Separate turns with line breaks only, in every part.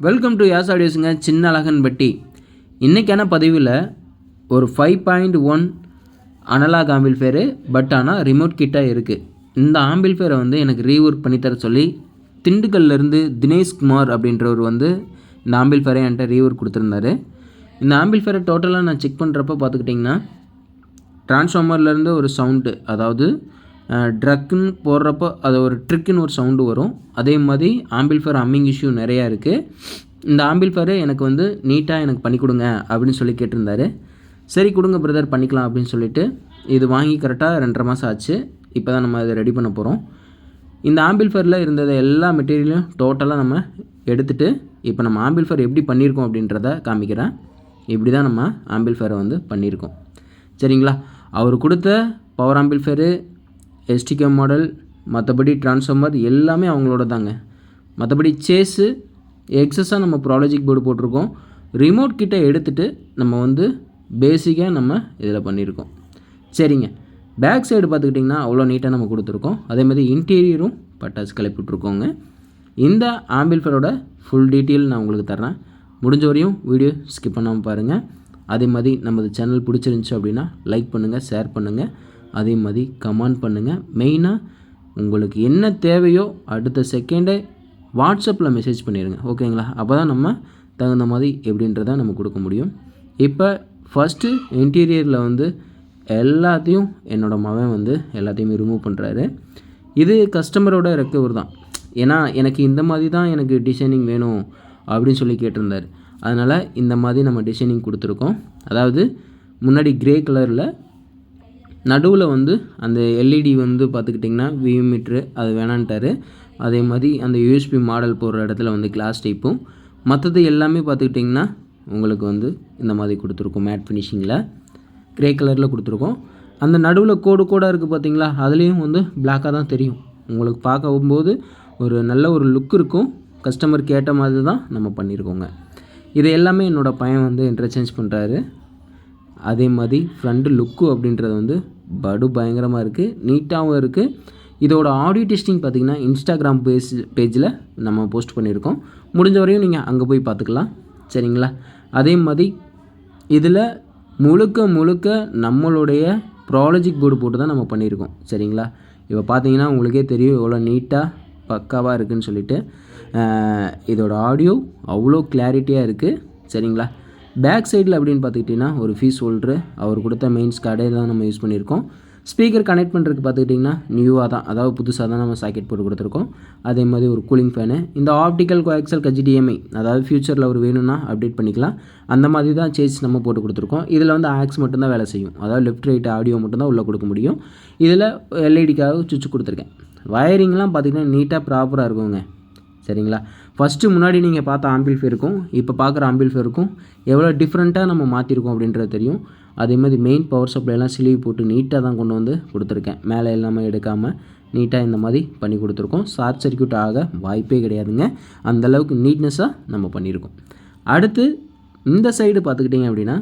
Welcome to யாஸ் ஆடியோஸுங்க சின்ன அழகன் பட்டி. இன்றைக்கான பதிவில் ஒரு five point one analogue amplifier but ஆனால் ரிமோட் கிட்டாக இருக்குது இந்த ஆம்பிள்ஃபேரை வந்து எனக்கு ரீஒர்க் பண்ணித்தர சொல்லி திண்டுக்கல்லேருந்து தினேஷ் குமார் அப்படின்றவர் வந்து இந்த ஆம்பிள்ஃபேரை என்கிட்ட ரீஒர்க் கொடுத்துருந்தாரு. இந்த ஆம்பிள்ஃபேரை டோட்டலாக நான் செக் பண்ணுறப்ப பார்த்துக்கிட்டிங்கன்னா டிரான்ஸ்ஃபார்மர்லேருந்து ஒரு சவுண்டு அதாவது ட்ரக்குன்னு போடுறப்போ அது ஒரு ட்ரிக்குன்னு ஒரு சவுண்டு வரும். அதே மாதிரி ஆம்பிள்ஃபேர் அம்மிங் இஷ்யூ நிறையா இருக்குது இந்த ஆம்பிள்ஃபேரை எனக்கு வந்து நீட்டாக எனக்கு பண்ணி கொடுங்க அப்படின்னு சொல்லி கேட்டிருந்தாரு. சரி கொடுங்க பிரதர் பண்ணிக்கலாம் அப்படின்னு சொல்லிட்டு இது வாங்கி கரெக்டாக ரெண்டரை மாதம் ஆச்சு. இப்போ தான் நம்ம இதை ரெடி பண்ண போகிறோம் இந்த ஆம்பிள்ஃபேரில் இருந்தது எல்லா மெட்டீரியலும் டோட்டலாக நம்ம எடுத்துகிட்டு இப்போ நம்ம ஆம்பிள்ஃபேர் எப்படி பண்ணியிருக்கோம் அப்படின்றத காமிக்கிறேன். இப்படி தான் நம்ம ஆம்பிள்ஃபேரை வந்து பண்ணியிருக்கோம் சரிங்களா? அவர் கொடுத்த பவர் ஆம்பிள்ஃபேரு எஸ்டிகே மாடல் மற்றபடி ட்ரான்ஸ்ஃபார்மர் எல்லாமே அவங்களோட தாங்க மற்றபடி சேஸு எக்ஸஸாக நம்ம ப்ராலஜிக் போர்டு போட்டிருக்கோம். ரிமோட் கிட்டே எடுத்துகிட்டு நம்ம வந்து பேசிக்காக நம்ம இதில் பண்ணியிருக்கோம். சரிங்க. பேக் சைடு பார்த்துக்கிட்டிங்கன்னா அவ்வளோ நீட்டாக நம்ம கொடுத்துருக்கோம். அதே மாதிரி இன்டீரியரும் பட்டாசு கிளப்பிட்ருக்கோங்க இந்த ஆம்பிள்ஃபரோட ஃபுல் டீட்டெயில் நான் உங்களுக்கு தர்றேன். முடிஞ்ச வரையும் வீடியோ ஸ்கிப் பண்ணாமல் பாருங்கள் அதே மாதிரி நமது சேனல் பிடிச்சிருந்துச்சு அப்படின்னா லைக் பண்ணுங்கள் ஷேர் பண்ணுங்கள் அதே மாதிரி கமெண்ட் பண்ணுங்கள் மெயினாக உங்களுக்கு என்ன தேவையோ அடுத்த செகண்டே வாட்ஸ்அப்பில் மெசேஜ் பண்ணிடுங்க ஓகேங்களா அப்போ தான் நம்ம தகுந்த மாதிரி எப்படின்றத நம்ம கொடுக்க முடியும். இப்போ ஃபஸ்ட்டு இன்டீரியரில் வந்து எல்லாத்தையும் என்னோடய மகன் வந்து எல்லாத்தையுமே ரிமூவ் பண்ணுறாரு இது கஸ்டமரோட ரெக்கவர் தான். ஏன்னா எனக்கு இந்த மாதிரி தான் எனக்கு டிசைனிங் வேணும் அப்படின்னு சொல்லி கேட்டிருந்தார். அதனால் இந்த மாதிரி நம்ம டிசைனிங் கொடுத்துருக்கோம். அதாவது முன்னாடி கிரே கலரில் நடுவில் வந்து அந்த எல்இடி வந்து பார்த்துக்கிட்டிங்கன்னா வியூ மீட்ரு அது வேணான்ட்டாரு. அதே மாதிரி அந்த யூஎஸ்பி மாடல் போடுற இடத்துல வந்து கிளாஸ் டைப்பும் மற்றது எல்லாமே பார்த்துக்கிட்டிங்கன்னா உங்களுக்கு வந்து இந்த மாதிரி கொடுத்துருக்கோம் மேட் ஃபினிஷிங்கில் க்ரே கலரில் கொடுத்துருக்கோம். அந்த நடுவில் கோடு கோடாக இருக்குது பார்த்தீங்களா? அதுலேயும் வந்து பிளாக்காக தான் தெரியும். உங்களுக்கு பார்க்கும்போது ஒரு நல்ல ஒரு லுக் இருக்கும். கஸ்டமர் கேட்ட மாதிரி தான் நம்ம பண்ணியிருக்கோங்க இது எல்லாமே என்னோடய பையன் வந்து இன்டர்சேஞ்ச் பண்ணுறாரு அதே மாதிரி ஃப்ரண்ட் லுக்கு அப்படின்றது வந்து படு பயங்கரமாக இருக்குது நீட்டாகவும் இருக்குது இதோட ஆடியோ டெஸ்டிங் பார்த்திங்கன்னா இன்ஸ்டாகிராம் பேஜ் பேஜில் நம்ம போஸ்ட் பண்ணியிருக்கோம். முடிஞ்ச வரையும் நீங்கள் அங்கே போய் பார்த்துக்கலாம். சரிங்களா? அதே மாதிரி இதில் முழுக்க முழுக்க நம்மளுடைய ப்ராலஜிக் போர்டு போட்டு தான் நம்ம பண்ணியிருக்கோம். சரிங்களா? இப்போ பார்த்தீங்கன்னா உங்களுக்கே தெரியும் எவ்வளோ நீட்டாக பக்காவாக இருக்குதுன்னு சொல்லிட்டு. இதோட ஆடியோ அவ்வளோ கிளாரிட்டியாக இருக்குது சரிங்களா? பேக் சைடில் அப்படின்னு பார்த்துக்கிட்டிங்கன்னா ஒரு ஃபீஸ் ஹோல்ட்ரு அவர் கொடுத்த மெயின்ஸ் கார்டே தான் நம்ம யூஸ் பண்ணியிருக்கோம். ஸ்பீக்கர் கனெக்ட் பண்ணுறதுக்கு பார்த்துக்கிட்டிங்கன்னா நியூவாக தான் அதாவது புதுசாக தான் நம்ம சாக்கெட் போட்டு கொடுத்துருக்கோம். அதே மாதிரி ஒரு கூலிங் ஃபேனு இந்த ஆப்டிக்கல் கோஎக்சல் கஜிடிஎம்ஐ அதாவது ஃபியூச்சரில் ஒரு வேணும்னா அப்டேட் பண்ணிக்கலாம். அந்த மாதிரி தான் சேஸ் நம்ம போட்டு கொடுத்துருக்கோம். இதில் வந்து ஆக்ஸ் மட்டும்தான் வேலை செய்யும். அதாவது லெஃப்ட் ரைட் ஆடியோ மட்டும்தான் உள்ளே கொடுக்க முடியும். இதில் எல்இடிக்காக சுவிட்ச் கொடுத்துருக்கேன். வயரிங்லாம் பார்த்திங்கன்னா நீட்டாக ப்ராப்பராக இருக்குங்க. சரிங்களா? ஃபஸ்ட்டு முன்னாடி நீங்கள் பார்த்த ஆம்பிள்ஃபே இருக்கும். இப்போ பார்க்குற ஆம்பிள்ஃபேருக்கும் எவ்வளோ டிஃப்ரெண்ட்டாக நம்ம மாற்றிருக்கோம் அப்படின்றது தெரியும். அதே மாதிரி மெயின் பவர் சப்ளைலாம் சிலிவி போட்டு நீட்டாக தான் கொண்டு வந்து கொடுத்துருக்கேன். மேலே எல்லாமே எடுக்காமல் நீட்டாக இந்த மாதிரி பண்ணி கொடுத்துருக்கோம். ஷார்ட் சர்க்கியூட் ஆக வாய்ப்பே கிடையாதுங்க. அந்தளவுக்கு நீட்னஸாக நம்ம பண்ணியிருக்கோம் அடுத்து இந்த சைடு பார்த்துக்கிட்டிங்க அப்படின்னா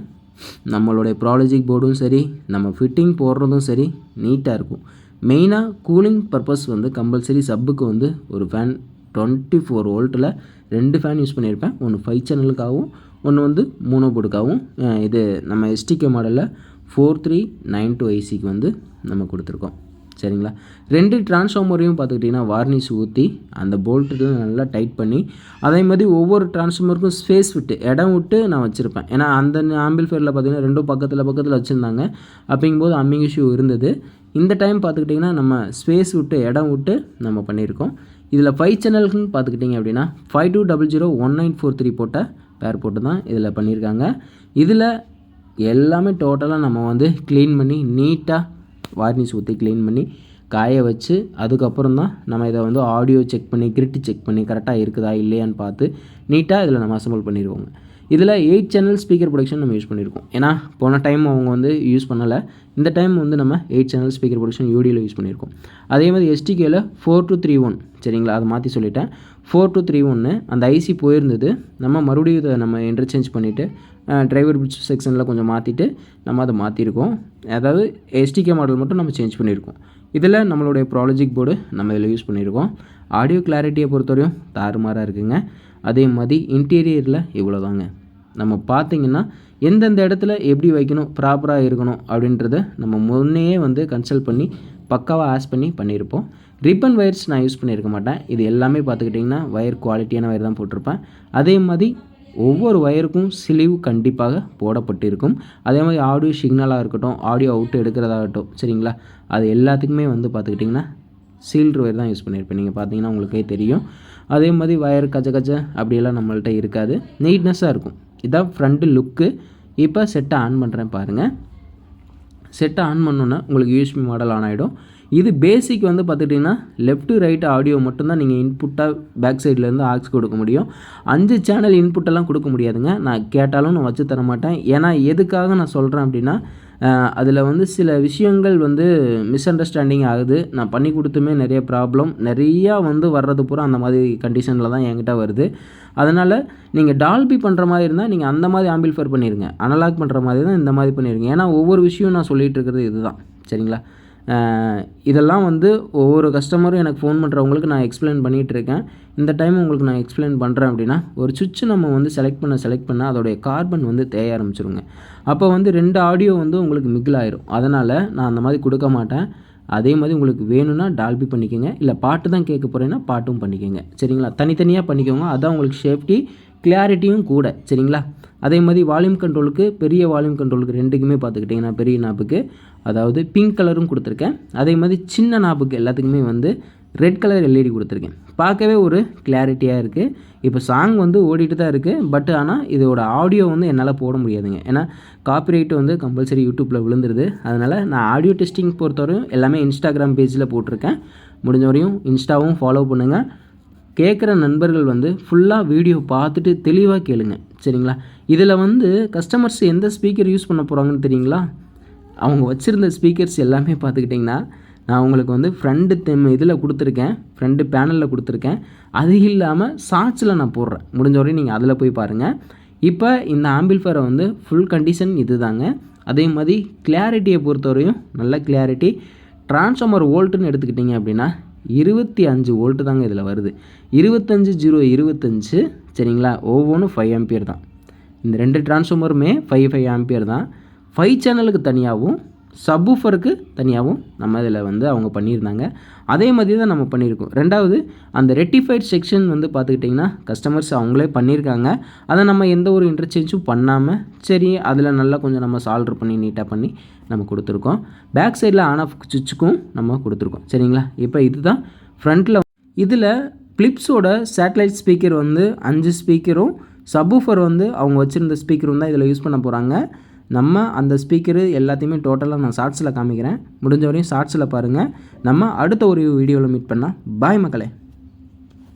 நம்மளுடைய ப்ராலஜிக் போர்டும் சரி நம்ம ஃபிட்டிங் போடுறதும் சரி நீட்டாக இருக்கும். மெயினாக கூலிங் பர்பஸ் வந்து கம்பல்சரி சப்புக்கு வந்து ஒரு ஃபேன் டுவெண்ட்டி ஃபோர் வோல்ட்டில் ரெண்டு ஃபேன் யூஸ் பண்ணியிருப்பேன். ஒன்று ஃபைவ் சேனலுக்காகவும் ஒன்று வந்து மூணோ போர்டுக்காகவும் இது நம்ம எஸ்டிகே மாடலில் ஃபோர் த்ரீ நைன் டூ ஐசிக்கு வந்து நம்ம கொடுத்துருக்கோம். சரிங்களா? ரெண்டு டிரான்ஸ்ஃபார்மரையும் பார்த்துக்கிட்டிங்கன்னா வார்னிஷ் ஊற்றி அந்த போல்ட்டு நல்லா டைட் பண்ணி அதே மாதிரி ஒவ்வொரு டிரான்ஸ்ஃபார்மருக்கும் ஸ்பேஸ் விட்டு இடம் விட்டு நான் வச்சுருப்பேன். ஏன்னா அந்த ஆம்பிள்ஃபேரில் பார்த்திங்கன்னா ரெண்டும் பக்கத்தில் பக்கத்தில் வச்சுருந்தாங்க. அப்படிங்கும்போது அம்மிங் இஷ்யூ இருந்தது. இந்த டைம் பார்த்துக்கிட்டிங்கன்னா நம்ம ஸ்பேஸ் விட்டு இடம் விட்டு நம்ம பண்ணியிருக்கோம். இதில் ஃபைவ் சேனல்னு பார்த்துக்கிட்டிங்க அப்படின்னா five two double zero one nine four three போட்ட பேர் போட்டு தான் இதில் பண்ணியிருக்காங்க. இதில் எல்லாமே டோட்டலாக நம்ம வந்து க்ளீன் பண்ணி நீட்டாக வார்னிஷ் ஊற்றி க்ளீன் பண்ணி காய வச்சு அதுக்கப்புறம் தான் நம்ம இதை வந்து ஆடியோ செக் பண்ணி கிரிட்டு செக் பண்ணி கரெக்டாக இருக்குதா இல்லையான்னு பார்த்து நீட்டாக இதில் நம்ம அசம்பிள் பண்ணிடுவோங்க. இதில் எயிட் சேனல் ஸ்பீக்கர் ப்ரொடக்ஷன் நம்ம யூஸ் பண்ணியிருக்கோம். ஏன்னா போன டைம் அவங்க வந்து யூஸ் பண்ணலை. இந்த டைம் வந்து நம்ம எயிட் சேனல் ஸ்பீக்கர் ப்ரொடக்ஷன் யூடியில் யூஸ் பண்ணியிருக்கோம். அதே மாதிரி எஸ்டிகேயில் ஃபோர் டூ த்ரீ ஒன் சரிங்களா? அதை மாற்றி சொல்லிட்டேன். ஃபோர் டூ த்ரீ ஒன்று அந்த ஐசி போயிருந்தது. நம்ம மறுபடியும் இதை நம்ம இன்டர்சேஞ்ச் பண்ணிவிட்டு டிரைவர் பிட்ச் செக்ஷனில் கொஞ்சம் மாற்றிட்டு நம்ம அதை மாற்றிருக்கோம் அதாவது எஸ்டிகே மாடல் மட்டும் நம்ம சேஞ்ச் பண்ணியிருக்கோம். இதில் நம்மளுடைய ப்ராலஜிக் போர்டு நம்ம இதில் யூஸ் பண்ணியிருக்கோம். ஆடியோ கிளாரிட்டியை பொறுத்தவரையும் தாறுமாறாக இருக்குங்க. அதே மாதிரி இன்டீரியரில் இவ்வளோ தாங்க நம்ம பார்த்திங்கன்னா எந்தெந்த இடத்துல எப்படி வைக்கணும் ப்ராப்பராக இருக்கணும் அப்படின்றத நம்ம முன்னையே வந்து கன்சல்ட் பண்ணி பக்காவாக ஆஸ் பண்ணி பண்ணியிருப்போம். ரிப்பன் ஒயர்ஸ் நான் யூஸ் பண்ணியிருக்க மாட்டேன். இது எல்லாமே பார்த்துக்கிட்டிங்கன்னா ஒயர் குவாலிட்டியான ஒயர் தான் போட்டிருப்பேன். அதே மாதிரி ஒவ்வொரு ஒயருக்கும் சிலிவ் கண்டிப்பாக போடப்பட்டிருக்கும். அதே மாதிரி ஆடியோ சிக்னலாக இருக்கட்டும் ஆடியோ அவுட் எடுக்கிறதாகட்டும் சரிங்களா? அது எல்லாத்துக்குமே வந்து பார்த்துக்கிட்டிங்கன்னா சீல்டு ஒயர் தான் யூஸ் பண்ணியிருப்பேன். நீங்கள் பார்த்தீங்கன்னா உங்களுக்கே தெரியும். அதே மாதிரி ஒயர் கச்ச கச்ச அப்படியெல்லாம் நம்மள்கிட்ட இருக்காது. நீட்னஸாக இருக்கும். இதான் ஃப்ரண்ட்டு லுக்கு இப்போ செட்டை ஆன் பண்ணுறேன் பாருங்கள் செட்டை ஆன் பண்ணோன்னே உங்களுக்கு யூஎஸ்பி மாடல் ஆன் ஆகிடும் இது பேசிக் வந்து பார்த்துட்டிங்கன்னா லெஃப்ட் ரைட் ஆடியோ மட்டும்தான் நீங்கள் இன்புட்டாக பேக் சைட்லேருந்து ஆக்ஸ் கொடுக்க முடியும். அஞ்சு சேனல் இன்புட்டெல்லாம் கொடுக்க முடியாதுங்க. நான் கேட்டாலும் நான் வச்சு தர மாட்டேன் ஏன்னா எதுக்காக நான் சொல்கிறேன் அப்படின்னா அதில் வந்து சில விஷயங்கள் வந்து மிஸ் அண்டர்ஸ்டாண்டிங் ஆகுது. நான் பண்ணி கொடுத்துமே நிறைய ப்ராப்ளம் நிறையா வந்து வர்றது பூரா அந்த மாதிரி கண்டிஷனில் தான் என்கிட்ட வருது. அதனால் நீங்கள் டால்பி பண்ணுற மாதிரி இருந்தால் நீங்கள் அந்த மாதிரி ஆம்பிள்ஃபர் பண்ணிடுங்க அனலாக் பண்ணுற மாதிரி தான் இந்த மாதிரி பண்ணிடுங்க ஏன்னா ஒவ்வொரு விஷயம் நான் சொல்லிகிட்டு இருக்கிறது இதுதான். சரிங்களா? இதெல்லாம் வந்து ஒவ்வொரு கஸ்டமரும் எனக்கு ஃபோன் பண்ணுறவங்களுக்கு நான் எக்ஸ்பிளைன் பண்ணிகிட்டு இருக்கேன் இந்த டைம் உங்களுக்கு நான் எக்ஸ்பிளைன் பண்ணுறேன் அப்படின்னா ஒரு சுவிட்ச் நம்ம வந்து செலக்ட் பண்ண செலக்ட் பண்ண அதோடைய கார்பன் வந்து தேய ஆரம்பிச்சிருங்க. அப்போ வந்து ரெண்டு ஆடியோ வந்து உங்களுக்கு மிகில் ஆயிரும். அதனால் நான் அந்த மாதிரி கொடுக்க மாட்டேன். அதே மாதிரி உங்களுக்கு வேணும்னா டால்பி பண்ணிக்கோங்க. இல்லை பாட்டு தான் கேட்க போகிறேன்னா பாட்டும் பண்ணிக்கோங்க. சரிங்களா? தனித்தனியாக பண்ணிக்கோங்க. அதான் உங்களுக்கு சேஃப்டி கிளாரிட்டியும் கூட சரிங்களா? அதே மாதிரி வால்யூம் கண்ட்ரோலுக்கு பெரிய வால்யூம் கண்ட்ரோலுக்கு ரெண்டுக்குமே பார்த்துக்கிட்டிங்கன்னா பெரிய நாப்புக்கு அதாவது பிங்க் கலரும் கொடுத்துருக்கேன். அதே மாதிரி சின்ன நாப்புக்கு எல்லாத்துக்குமே வந்து ரெட் கலர் எல்இடி கொடுத்துருக்கேன். பார்க்கவே ஒரு கிளாரிட்டியாக இருக்குது இப்போ சாங் வந்து ஓடிட்டு தான் இருக்குது பட் ஆனால் இதோட ஆடியோ வந்து என்னால் போட முடியாதுங்க. ஏன்னா காப்பிரைட் வந்து கம்பல்சரி யூடியூப்பில் விழுந்துருது. அதனால் நான் ஆடியோ டெஸ்டிங் பொறுத்தவரையும் எல்லாமே இன்ஸ்டாகிராம் பேஜில் போட்டிருக்கேன். முடிஞ்ச வரையும் இன்ஸ்டாவும் ஃபாலோ பண்ணுங்கள் கேட்குற நண்பர்கள் வந்து ஃபுல்லாக வீடியோ பார்த்துட்டு தெளிவாக கேளுங்க. சரிங்களா? இதில் வந்து கஸ்டமர்ஸ் எந்த ஸ்பீக்கர் யூஸ் பண்ண போகிறாங்கன்னு தெரியுங்களா? அவங்க வச்சுருந்த ஸ்பீக்கர்ஸ் எல்லாமே பார்த்துக்கிட்டிங்கன்னா நான் உங்களுக்கு வந்து ஃப்ரெண்டு தெம் இதில் கொடுத்துருக்கேன். ஃப்ரெண்டு பேனலில் கொடுத்துருக்கேன். அது இல்லாமல் சாட்சில் நான் போடுறேன். முடிஞ்ச வரையும் நீங்கள் அதில் போய் பாருங்கள் இப்போ இந்த ஆம்பிள்ஃபரை வந்து ஃபுல் கண்டிஷன் இது தாங்க அதே மாதிரி கிளாரிட்டியை பொறுத்தவரையும் நல்ல கிளாரிட்டி ட்ரான்ஸ்ஃபார்மர் வோல்ட்டுன்னு எடுத்துக்கிட்டிங்க அப்படின்னா இருபத்தி அஞ்சு வோல்ட்டு தாங்க இதில் வருது. இருபத்தஞ்சு ஜீரோ இருபத்தஞ்சு சரிங்களா? ஒவ்வொன்றும் ஃபைவ் ஆம்பியர் தான். இந்த ரெண்டு டிரான்ஸ்ஃபார்மருமே ஃபைவ் ஃபைவ் ஆம்பியர் தான். ஃபைவ் சேனலுக்கு தனியாகவும் சப்வூஃபருக்கு தனியாகவும் நம்ம இதில் வந்து அவங்க பண்ணியிருந்தாங்க. அதே மாதிரி தான் நம்ம பண்ணியிருக்கோம். ரெண்டாவது அந்த ரெட்டிஃபைட் செக்ஷன் வந்து பார்த்துக்கிட்டிங்கன்னா கஸ்டமர்ஸ் அவங்களே பண்ணியிருக்காங்க. அதை நம்ம எந்த ஒரு இன்டர்சேஞ்சும் பண்ணாமல் சரி அதில் நல்லா கொஞ்சம் நம்ம சால்ட்ரு பண்ணி நீட்டாக பண்ணி நம்ம கொடுத்துருக்கோம். பேக் சைடில் ஆன் ஆஃப் சுவிட்சுக்கும் நம்ம கொடுத்துருக்கோம். சரிங்களா? இப்போ இதுதான் ஃப்ரண்ட்டில். இதில் ஃப்ளிப்ஸோட சேட்டலைட் ஸ்பீக்கர் வந்து அஞ்சு ஸ்பீக்கரும் சப்வூஃபர் வந்து அவங்க வச்சுருந்த ஸ்பீக்கரும் தான் இதில் யூஸ் பண்ண போகிறாங்க. நம்ம அந்த ஸ்பீக்கரு எல்லாத்தையுமே டோட்டலாக நான் ஷார்ட்ஸில் காமிக்கிறேன். முடிஞ்ச வரையும் ஷார்ட்ஸில் பாருங்கள் நம்ம அடுத்த ஒரு வீடியோவில் மீட் பண்ணால் பாய் மக்களே.